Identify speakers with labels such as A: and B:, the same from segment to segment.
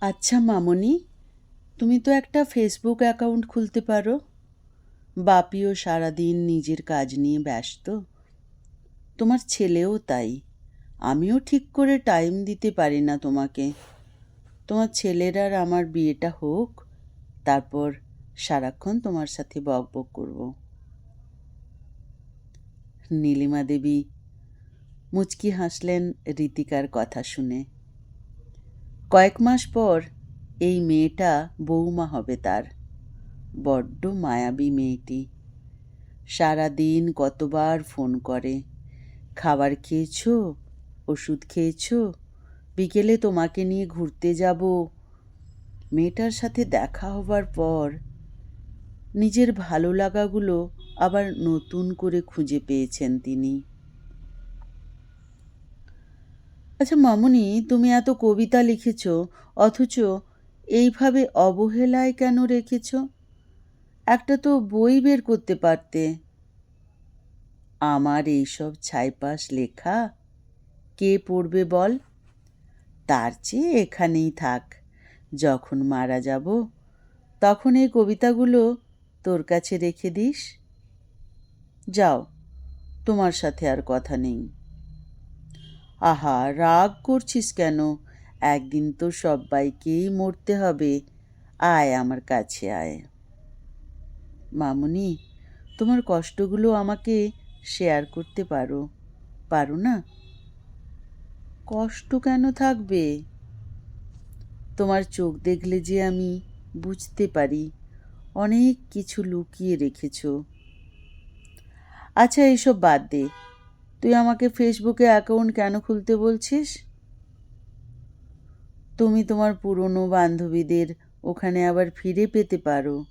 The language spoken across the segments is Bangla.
A: আচ্ছা মামনি, তুমি তো একটা ফেসবুক অ্যাকাউন্ট খুলতে পারো। বাপিও সারাদিন নিজের কাজ নিয়ে ব্যস্ত। তোমার ছেলেও তাই। আমিও ঠিক করে টাইম দিতে পারি না তোমাকে। তোমার ছেলের আর আমার বিয়েটা হোক, তারপর সারাক্ষণ তোমার সাথে বক বক করব। নীলিমা দেবী, মুচকি হাসলেন রীতিকার কথা শুনে। কয়েক মাস পর এই মেয়েটা বৌমা হবে তার। বড্ড মায়াবী মেয়েটি। সারা দিন কতবার ফোন করে, খাবার খেয়েছো, ওষুধ খেয়েছো, বিকেলে তোমাকে নিয়ে ঘুরতে যাব। মেয়েটার সাথে দেখা হবার পর নিজের ভালো লাগাগুলো আবার নতুন করে খুঁজে পেয়েছেন তিনি। আচ্ছা মামুনি, তুমি এত কবিতা লিখেছ, অথচ এইভাবে অবহেলায় কেন রেখেছ? একটা তো বই বের করতে পারতে। আমার এইসব ছাইপাশ লেখা কে পড়বে বল? তার চেয়ে এখানেই থাক। যখন মারা যাব, তখন এই কবিতাগুলো তোর কাছে রেখে দিস। যাও, তোমার সাথে আর কথা নেই। আহা, রাগ করছিস কেন? একদিন তো সবাইকেই মরতে হবে। আয় আমার কাছে আয়। মামুনি, তোমার কষ্টগুলো আমাকে শেয়ার করতে পারো। পারো না? কষ্ট কেন থাকবে? তোমার চোখ দেখলে যে আমি বুঝতে পারি। অনেক কিছু লুকিয়ে রেখেছ। আচ্ছা এইসব বাদ দে। তুই আমাকে ফেসবুকে অ্যাকাউন্ট কেন খুলতে বলছিস? তুমি তোমার পুরনো বান্ধবীদের ওখানে আবার ফিরে পেতে পারো।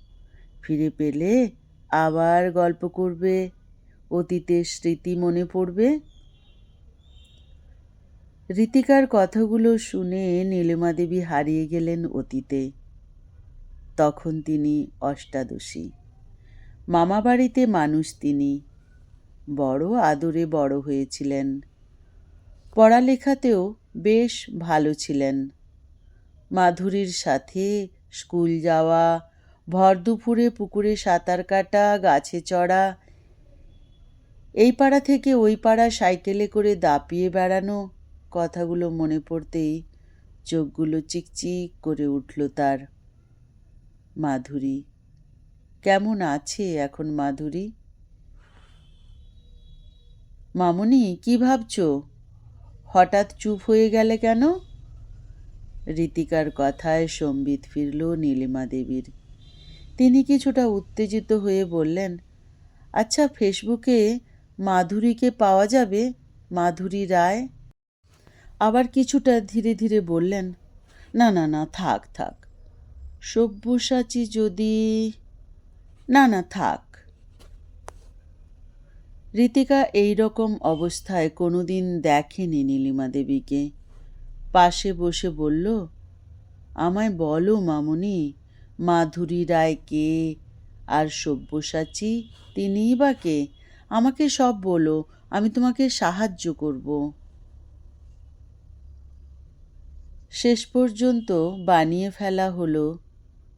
A: ফিরে পেলে আবার গল্প করবে, অতীতের স্মৃতি মনে পড়বে। রীতিকার কথাগুলো শুনে নীলিমা দেবী হারিয়ে গেলেন অতীতে। তখন তিনি অষ্টাদশী। মামাবাড়িতে মানুষ তিনি। বড় আদরে বড় হয়েছিলেন। পড়ালেখাতেও বেশ ভালো ছিলেন। মাধুরীর সাথে স্কুল যাওয়া, ভর দুপুরে পুকুরে সাঁতার কাটা, গাছে চড়া, এই পাড়া থেকে ওই পাড়া সাইকেলে করে দাপিয়ে বেড়ানো কথাগুলো মনে পড়তেই চোখগুলো চিকচিক করে উঠল তার। মাধুরী, কেমন আছে এখন মাধুরী? মামুনি, কি ভাবছ? হঠাৎ চুপ হয়ে গেলে কেন? রীতিকার কথায় সম্বিত ফিরল নীলিমা দেবীর। তিনি কিছুটা উত্তেজিত হয়ে বললেন আচ্ছা ফেসবুকে মাধুরীকে পাওয়া যাবে? মাধুরী রায়? আবার কিছুটা ধীরে ধীরে বললেন, না না না, থাক থাক। সব্যসাচী যদি, না না, থাক রীতিকা এই রকম অবস্থায় কোনোদিন দেখেনি নীলিমা দেবীকে। পাশে বসে বলল, আমায় বলো মামুনি, মাধুরী রায় কে? আর সব্যসাচী, তিনিই বা কে? আমাকে সব বলো, আমি তোমাকে সাহায্য করব। শেষ পর্যন্ত বানিয়ে ফেলা হলো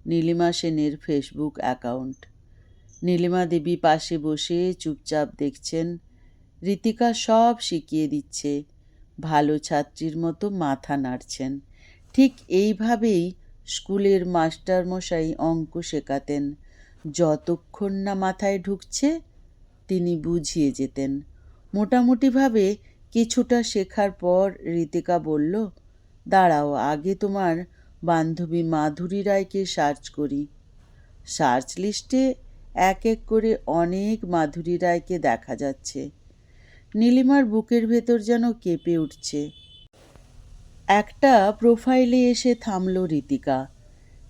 A: নীলিমা সেনের ফেসবুক অ্যাকাউন্ট। নীলিমা দেবী পাশে বসে চুপচাপ দেখছেন। রীতিকা সব শিখিয়ে দিচ্ছে। ভালো ছাত্রীর মতো মাথা নাড়ছেন। ঠিক এইভাবেই স্কুলের মাস্টারমশাই অঙ্ক শেখাতেন। যতক্ষণ না মাথায় ঢুকছে, তিনি বুঝিয়ে যেতেন। মোটামুটিভাবে কিছুটা শেখার পর রীতিকা বলল, দাঁড়াও, আগে তোমার বান্ধবী মাধুরী রায়কে সার্চ করি। সার্চ লিস্টে এক এক করে অনেক মাধুরী রায়কে দেখা যাচ্ছে। নীলিমার বুকের ভেতর যেন কেঁপে উঠছে। একটা প্রোফাইলে এসে থামল রীতিকা।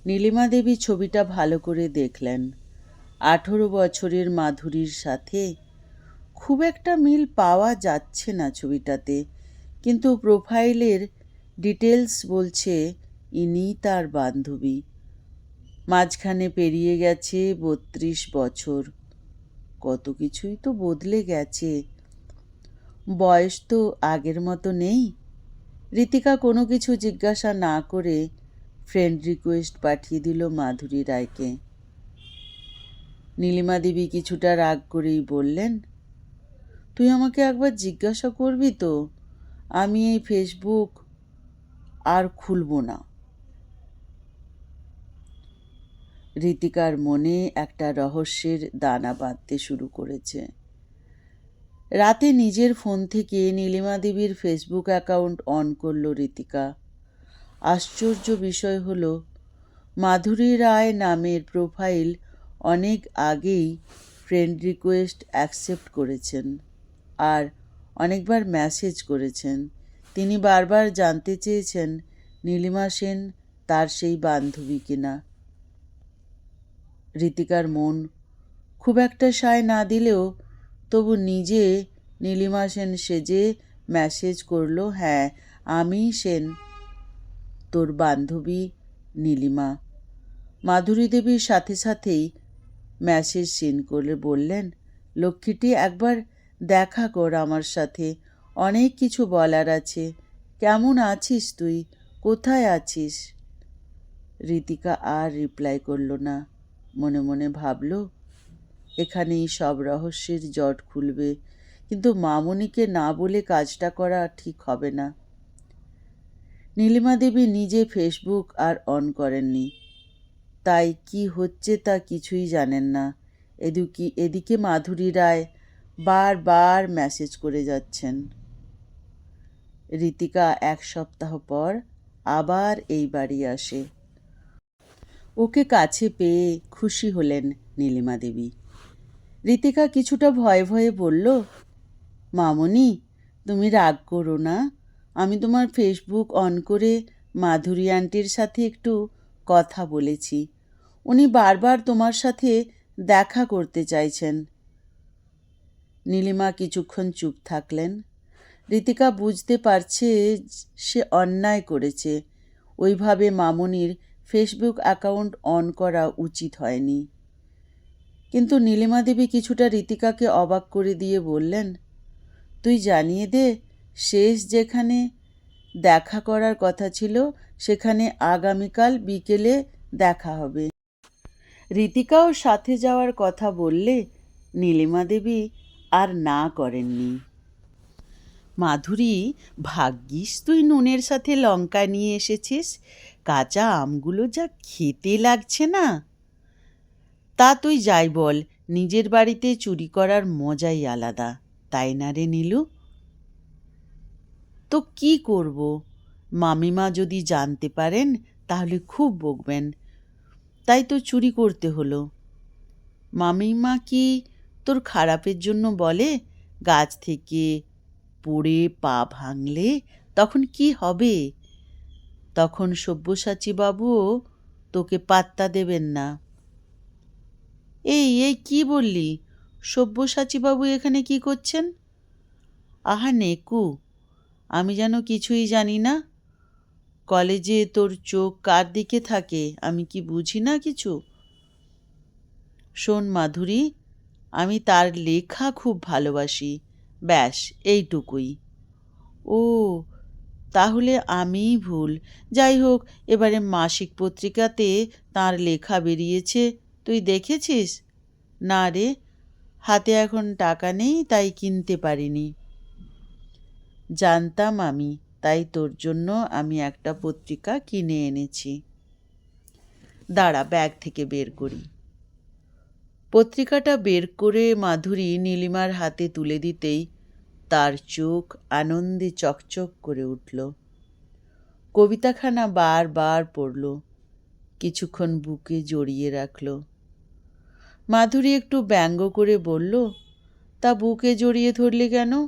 A: নীলিমা দেবী ছবিটা ভালো করে দেখলেন। আঠেরো বছরের মাধুরীর সাথে খুব একটা মিল পাওয়া যাচ্ছে না ছবিটাতে, কিন্তু প্রোফাইলের ডিটেলস বলছে, ইনি তার বান্ধবী। মাঝখানে পেরিয়ে গেছে বত্রিশ বছর। কত কিছুই তো বদলে গেছে। বয়স তো আগের মতো নেই। রীতিকা কোনো কিছু জিজ্ঞাসা না করে ফ্রেন্ড রিকোয়েস্ট পাঠিয়ে দিল মাধুরী রায়কে। নীলিমা দেবী কিছুটা রাগ করেই বললেন, তুই আমাকে একবার জিজ্ঞাসা করবি তো? আমি এই ফেসবুক আর খুলব না। রীতিকার মনে একটা রহস্যের দানা বাঁধতে শুরু করেছে। রাতে নিজের ফোন থেকে নীলিমা দেবীর ফেসবুক অ্যাকাউন্ট অন করল রীতিকা। আশ্চর্য বিষয় হল, মাধুরী রায় নামের প্রোফাইল অনেক আগেই ফ্রেন্ড রিকোয়েস্ট অ্যাকসেপ্ট করেছেন আর অনেকবার মেসেজ করেছেন। তিনি বারবার জানতে চেয়েছেন নীলিমা সেন তার সেই বান্ধবী কিনা। রীতিকার মন। খুব একটা সায় না দিলেও তবু নিজে নীলিমা সেন সেজে মেসেজ করল হ্যাঁ আমি সেন, তোর বান্ধবী নীলিমা। মাধুরী দেবীর সাথে সাথেই মেসেজ সিন করে বললেন, লক্ষ্মীটি, একবার দেখা কর আমার সাথে। অনেক কিছু বলার আছে। কেমন আছিস তুই? কোথায় আছিস? রীতিকা আর রিপ্লাই করল না। মনে মনে ভাবল, এখানেই সব রহস্যের জট খুলবে, কিন্তু মামনিকে না বলে কাজটা করা ঠিক হবে না। নীলিমা দেবী নিজে ফেসবুক আর অন করেননি। তাই কি হচ্ছে তা কিছুই জানেন না। এদিকে এদিকে মাধুরী রায় বারবার মেসেজ করে যাচ্ছেন। রীতিকা এক সপ্তাহ পর আবার এই বাড়ি আসে। ওকে কাছে পেয়ে খুশি হলেন নীলিমা দেবী। রীতিকা কিছুটা ভয়ে ভয়ে বলল, মামনি, তুমি রাগ করো না। আমি তোমার ফেসবুক অন করে মাধুরী আন্টির সাথে একটু কথা বলেছি। উনি বারবার তোমার সাথে দেখা করতে চাইছেন নীলিমা কিছুক্ষণ চুপ থাকলেন। রীতিকা বুঝতে পারছে সে অন্যায় করেছে। ওইভাবে মামনির ফেসবুক অ্যাকাউন্ট অন করা উচিত হয়নি। কিন্তু নীলিমা দেবী কিছুটা রীতিকাকে অবাক করে দিয়ে বললেন, তুই জানিয়ে দে, শেষ যেখানে দেখা করার কথা ছিল, সেখানে আগামীকাল বিকেলে দেখা হবে রীতিকাও সাথে যাওয়ার কথা বললে নীলিমা দেবী আর না করেননি। মাধুরী, ভাগ্যিস তুই নুনের সাথে লঙ্কা নিয়ে এসেছিস কাঁচা আমগুলো যা খেতে লাগছে না। তা তুই যাই বল, নিজের বাড়িতে চুরি করার মজাই আলাদা, তাই না রে নীলু? তো কি করব? মামিমা যদি জানতে পারেন, তাহলে খুব বকবেন। তাই তো চুরি করতে হলো। মামিমা কি তোর খারাপের জন্য বলে, গাছ থেকে পড়ে পা ভাঙলে তখন কি হবে? তখন সব্যসাচীবাবুও তোকে পাত্তা দেবেন না। এই এই কি বললি? সব্যসাচীবাবু এখানে কি করছেন? আহা, নেকু, আমি যেন কিছুই জানি না। কলেজে তোর চোখ কার দিকে থাকে, আমি কি বুঝি না কিছু? শোন মাধুরী, আমি তার লেখা খুব ভালোবাসি, ব্যাস, এইটুকুই। ও তাহলে আমিই ভুল। যাই হোক, এবারে মাসিক পত্রিকাতে তার লেখা বেরিয়েছে। তুই দেখেছিস? না রে, হাতে এখন টাকা নেই, তাই কিনতে পারিনি। জানতাম আমি, তাই তোর জন্য আমি একটা পত্রিকা কিনে এনেছি। দাঁড়া, ব্যাগ থেকে বের করি। পত্রিকাটা বের করে মাধুরী নীলিমার হাতে তুলে দিতেই তার চোখ আনন্দে চকচক করে উঠল। কবিতাখানা বারবার পড়ল, কিছুক্ষণ বুকে জড়িয়ে রাখল। মাধুরী একটু ব্যঙ্গ করে বলল, তা বুকে জড়িয়ে ধরলে কেন?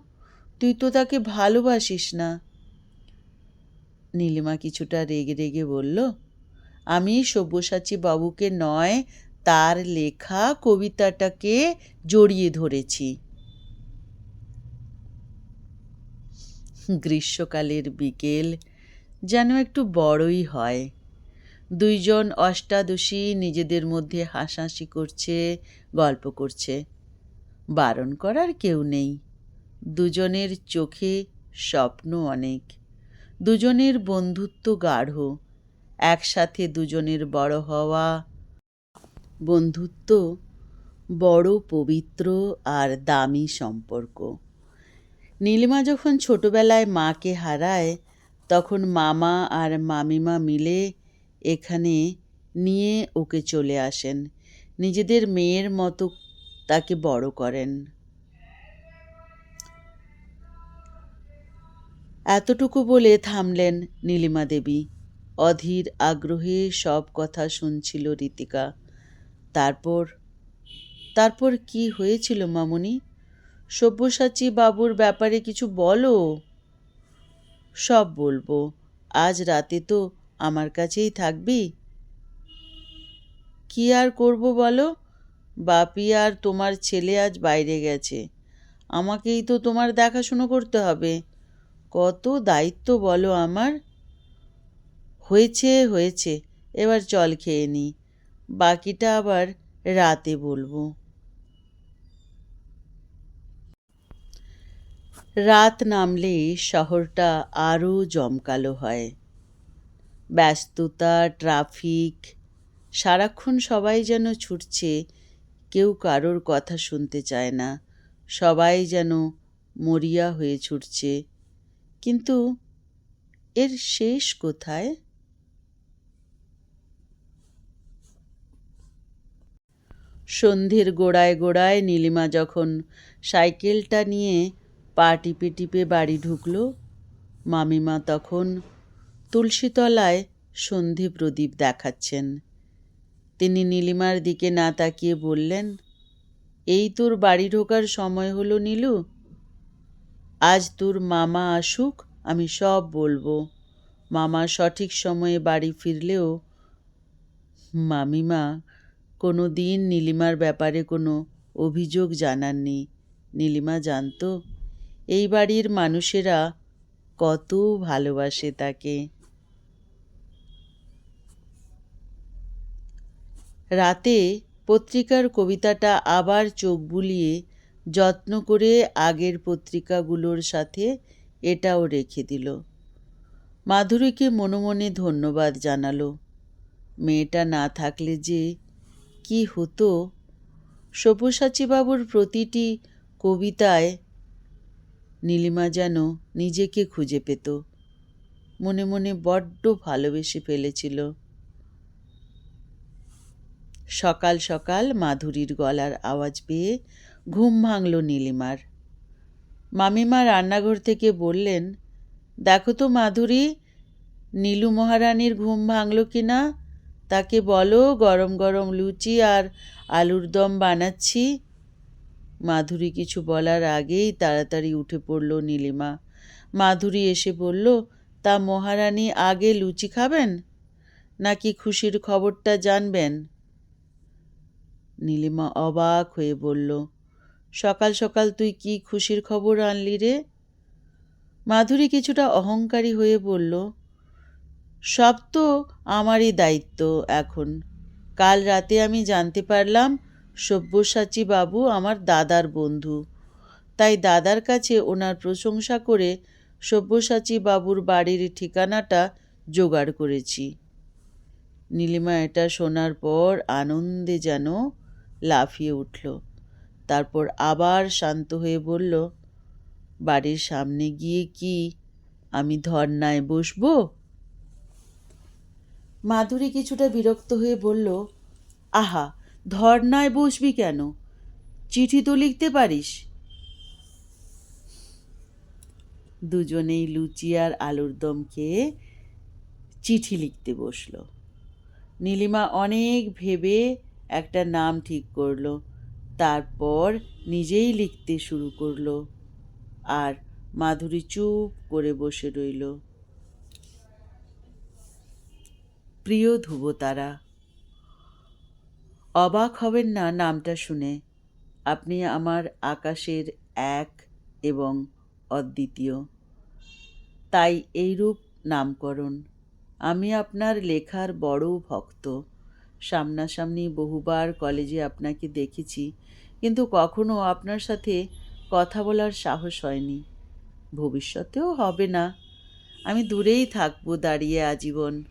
A: তুই তো তাকে ভালোবাসিস না। নীলিমা কিছুটা রেগে রেগে বলল, আমি সব্যসাচী বাবুকে নয়, তার লেখা কবিতাটাকে জড়িয়ে ধরেছি। গ্রীষ্মকালের বিকেল যেন একটু বড়ই হয়। দুইজন অষ্টাদশী নিজেদের মধ্যে হাসাহাসি করছে, গল্প করছে। বারণ করার কেউ নেই। দুজনের চোখে স্বপ্ন অনেক। দুজনের বন্ধুত্ব গাঢ়। একসাথে দুজনের বড় হওয়া। বন্ধুত্ব বড় পবিত্র আর দামি সম্পর্ক। নীলিমা যখন ছোটবেলায় মাকে হারায়, তখন মামা আর মামিমা মিলে এখানে নিয়ে ওকে চলে আসেন। নিজেদের মেয়ের মতো তাকে বড় করেন। এতটুকু বলে থামলেন নীলিমা দেবী। অধীর আগ্রহে সব কথা শুনছিল রীতিকা। তারপর তারপর কি হয়েছিল মামুনি? সব্যসাচী বাবুর ব্যাপারে কিছু বলো? সব বলব। আজ রাতে তো আমার কাছেই থাকবি। কি আর করব বলো? বাপি আর তোমার ছেলে আজ বাইরে গেছে। আমাকেই তো তোমার দেখাশুনো করতে হবে। কত দায়িত্ব বলো আমার? হয়েছে হয়েছে। এবার জল খেয়ে নি। বাকিটা আবার রাতে বলব। রাত নামলে শহরটা আরও জমকালো হয়। ব্যস্ততা, ট্রাফিক, সারাক্ষণ সবাই যেন ছুটছে, কেউ কারোর কথা শুনতে চায় না, সবাই যেন মরিয়া হয়ে ছুটছে। কিন্তু এর শেষ কোথায়? সন্ধ্যের গোড়ায় গোড়ায় নীলিমা যখন সাইকেলটা নিয়ে পা টিপে টিপে বাড়ি ঢুকলো। মামিমা তখন তুলসীতলায় সন্ধে প্রদীপ দেখাচ্ছেন। তিনি নীলিমার দিকে না তাকিয়ে বললেন, এই তোর বাড়ি ঢোকার সময় হলো নীলু? আজ তোর মামা আসুক, আমি সব বলব। মামা সঠিক সময়ে বাড়ি ফিরলেও মামিমা কোনো দিন নীলিমার ব্যাপারে কোনো অভিযোগ জানাননি। নীলিমা জানতো এই বাড়ির মানুষেরা কত ভালোবাসে তাকে। রাতে পত্রিকার কবিতাটা আবার চোখ বুলিয়ে যত্ন করে আগের পত্রিকাগুলোর সাথে এটাও রেখে দিল। মাধুরীকে মনে মনে ধন্যবাদ জানালো। মেয়েটা না থাকলে যে কি হতো? সব্যসাচীবাবুর প্রতিটি কবিতায় নীলিমা যেন নিজেকে খুঁজে পেত। মনে মনে বড্ড ভালোবেসে ফেলেছিল। সকাল সকাল মাধুরীর গলার আওয়াজ পেয়ে ঘুম ভাঙল নীলিমার। মামিমা রান্নাঘর থেকে বললেন, দেখো তো মাধুরী, নীলু মহারানীর ঘুম ভাঙল কি না তাকে বলো, গরম গরম লুচি আর আলুর দম বানাচ্ছি। মাধুরী কিছু বলার আগেই তাড়াতাড়ি উঠে পড়ল নীলিমা। মাধুরী এসে বলল, তা মহারানী আগে লুচি খাবেন? নাকি খুশির খবরটা জানবেন? নীলিমা অবাক হয়ে বলল, সকাল সকাল তুই কি খুশির খবর আনলি রে? মাধুরী কিছুটা অহংকারী হয়ে বলল, সব তো আমারই দায়িত্ব এখন। কাল রাতে আমি জানতে পারলাম সব্যসাচী বাবু আমার দাদার বন্ধু। তাই দাদার কাছে ওনার প্রশংসা করে সব্যসাচী বাবুর বাড়ির ঠিকানাটা জোগাড় করেছি। নীলিমা এটা শোনার পর আনন্দে যেন লাফিয়ে উঠল। তারপর আবার শান্ত হয়ে বলল, বাড়ির সামনে গিয়ে কি আমি ধর্নায় বসবো? মাধুরী কিছুটা বিরক্ত হয়ে বলল, আহা ধর্নায় বসবি কেন? চিঠি তো লিখতে পারিস। দুজনেই লুচি আর আলুর দম খেয়ে চিঠি লিখতে বসল। নীলিমা অনেক ভেবে একটা নাম ঠিক করল, তারপর নিজেই লিখতে শুরু করল আর মাধুরী চুপ করে বসে রইল। প্রিয় ধ্রুবতারা অবাক হবেন না নামটা শুনে। আপনি আমার আকাশের এক এবং অদ্বিতীয়। তাই এইরূপ নামকরণ। আমি আপনার লেখার বড় ভক্ত। সামনাসামনি বহুবার কলেজে আপনাকে দেখেছি, কিন্তু কখনো আপনার সাথে কথা বলার সাহস হয়নি। ভবিষ্যতেও হবে না। আমি দূরেই থাকব দাঁড়িয়ে আজীবন।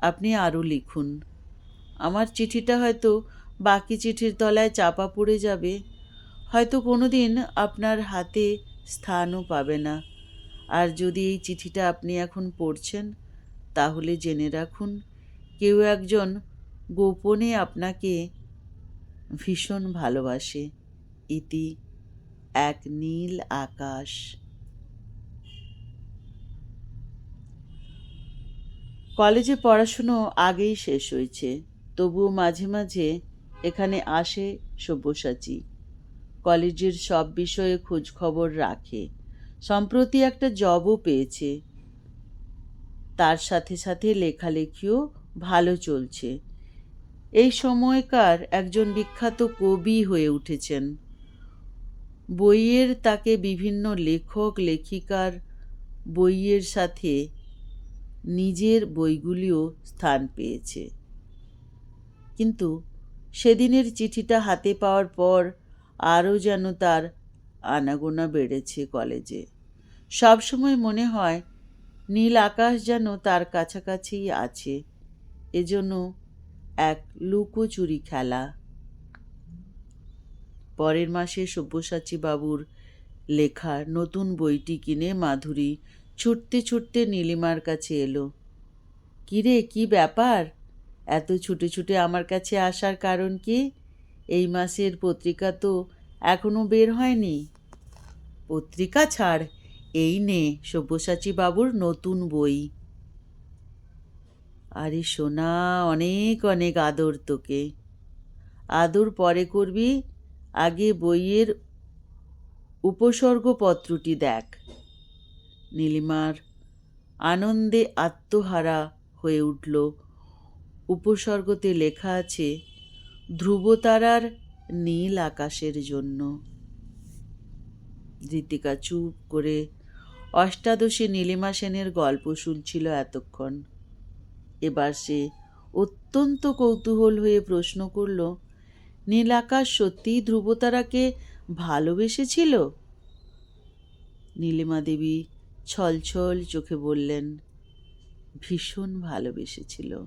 A: আপনি আরও লিখুন। আমার চিঠিটা হয়তো বাকি চিঠির তলায় চাপা পড়ে যাবে। হয়তো কোনো দিন আপনার হাতে স্থানও পাবে না। আর যদি এই চিঠিটা আপনি এখন পড়ছেন, তাহলে জেনে রাখুন, কেউ একজন গোপনে আপনাকে ভীষণ ভালোবাসে। ইতি এক নীল আকাশ। কলেজে পড়াশুনো আগেই শেষ হয়েছে। তবুও মাঝে মাঝে এখানে আসে সব্যসাচী। কলেজের সব বিষয়ে খোঁজ খবর রাখে। সম্প্রতি একটা জবও পেয়েছে। তার সাথে সাথে লেখালেখিও ভালো চলছে। এই সময়কার একজন বিখ্যাত কবি হয়ে উঠেছেন। বইয়ের তাকে বিভিন্ন লেখক, লেখিকার বইয়ের সাথে নিজের বইগুলিও স্থান পেয়েছে। কিন্তু সেদিনের চিঠিটা হাতে পাওয়ার পর আরও যেন তার আনাগোনা বেড়েছে কলেজে। সবসময় মনে হয়, নীল আকাশ যেন তার কাছাকাছিই আছে। এজন্য এক লুকোচুরি খেলা। পরের মাসে সব্যসাচী বাবুর লেখা নতুন বইটি কিনে মাধুরী ছুটতে ছুটতে নীলিমার কাছে এলো। কিরে, কি ব্যাপার? এত ছুটে ছুটে আমার কাছে আসার কারণ কি? এই মাসের পত্রিকা তো এখনও বের হয়নি। পত্রিকা ছাড়, এই নে সব্যসাচী বাবুর নতুন বই। আরে সোনা, অনেক অনেক আদর তোকে। আদর পরে করবি, আগে বইয়ের উপসর্গপত্রটি দেখ। নীলিমার আনন্দে আত্মহারা হয়ে উঠল। উপসর্গতে লেখা আছে, ধ্রুবতারার নীল আকাশের জন্য। ঋতিকা চুপ করে অষ্টাদশী নীলিমা সেনের গল্প শুনছিল এতক্ষণ। এবার সে অত্যন্ত কৌতূহল হয়ে প্রশ্ন করল নীল আকাশ সত্যিই ধ্রুবতারাকে ভালোবেসেছিল? নীলিমা দেবী ছলছল চোখে বললেন, ভীষণ ভালোবেসেছিল।